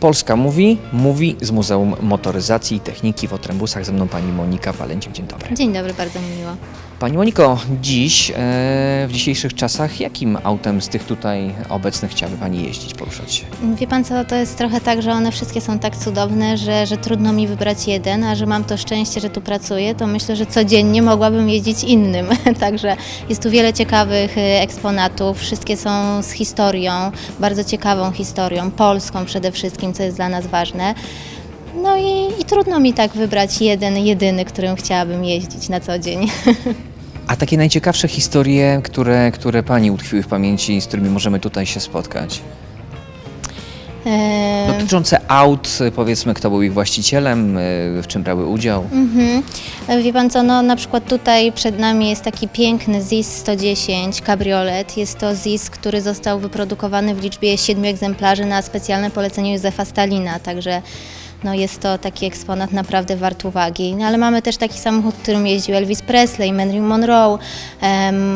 Polska mówi, mówi z Muzeum Motoryzacji i Techniki w Otrębusach. Ze mną pani Monika Walencik. Dzień dobry. Dzień dobry, bardzo mi miło. Pani Moniko, dziś, e, w dzisiejszych czasach, jakim autem z tych tutaj obecnych chciałaby Pani jeździć, poruszać się? Wie pan co, to jest trochę tak, że one wszystkie są tak cudowne, że, że trudno mi wybrać jeden, a że mam to szczęście, że tu pracuję, to myślę, że codziennie mogłabym jeździć innym. Także jest tu wiele ciekawych y, eksponatów, wszystkie są z historią, bardzo ciekawą historią, polską przede wszystkim, co jest dla nas ważne. No i, i trudno mi tak wybrać jeden, jedyny, którym chciałabym jeździć na co dzień. A takie najciekawsze historie, które, które Pani utkwiły w pamięci, z którymi możemy tutaj się spotkać? Em, Dotyczące aut, powiedzmy, kto był ich właścicielem, e, w czym brały udział. Mhm. Wie pan co, no na przykład tutaj przed nami jest taki piękny ZIS 110 kabriolet. Jest to ZIS, który został wyprodukowany w liczbie siedmiu egzemplarzy na specjalne polecenie Józefa Stalina, także no jest to taki eksponat naprawdę wart uwagi. No, ale mamy też taki samochód, którym jeździł Elvis Presley, Marilyn Monroe.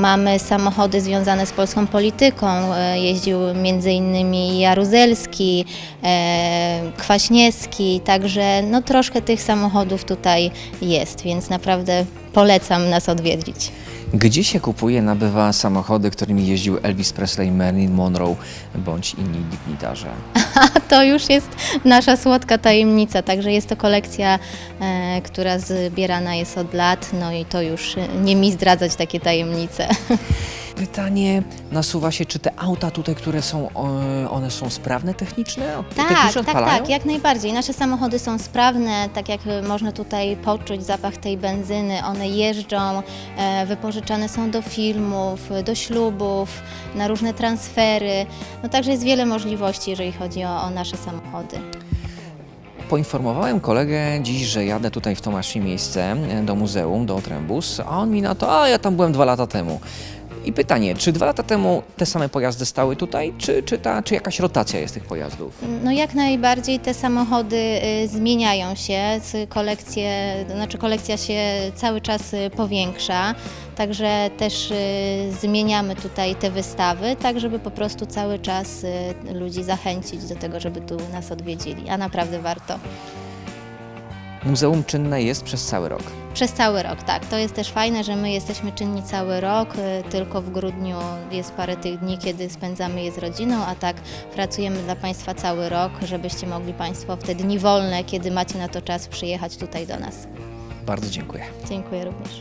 Mamy samochody związane z polską polityką. E, jeździł m.in. Jaruzelski, e, Kwaśniewski, także no troszkę tych samochodów tutaj jest, więc naprawdę polecam nas odwiedzić. Gdzie się kupuje, nabywa samochody, którymi jeździł Elvis Presley, Marilyn Monroe bądź inni dygnitarze? A to już jest nasza słodka tajemnica, także jest to kolekcja, e, która zbierana jest od lat, no i to już nie mi zdradzać takie tajemnice. Pytanie nasuwa się, czy te auta tutaj, które są, e, one są sprawne? Tak, Technicznie tak, odpalają? tak, jak najbardziej. Nasze samochody są sprawne, tak jak y, można tutaj poczuć zapach tej benzyny. One jeżdżą, e, wypożyczane są do filmów, do ślubów, na różne transfery. No także jest wiele możliwości, jeżeli chodzi o, o nasze samochody. Poinformowałem kolegę dziś, że jadę tutaj w to nasze miejsce e, do muzeum, do Otrębus, a on mi na to, a ja tam byłem dwa lata temu. I pytanie, czy dwa lata temu te same pojazdy stały tutaj, czy, czy, ta, czy jakaś rotacja jest tych pojazdów? No jak najbardziej te samochody y, zmieniają się, z kolekcje, znaczy kolekcja się cały czas y, powiększa, także też y, zmieniamy tutaj te wystawy, tak żeby po prostu cały czas ludzi zachęcić do tego, żeby tu nas odwiedzili, a naprawdę warto. Muzeum czynne jest przez cały rok. Przez cały rok, tak. To jest też fajne, że my jesteśmy czynni cały rok, y, tylko w grudniu jest parę tych dni, kiedy spędzamy je z rodziną, a tak pracujemy dla Państwa cały rok, żebyście mogli Państwo w te dni wolne, kiedy macie na to czas, przyjechać tutaj do nas. Bardzo dziękuję. Dziękuję również.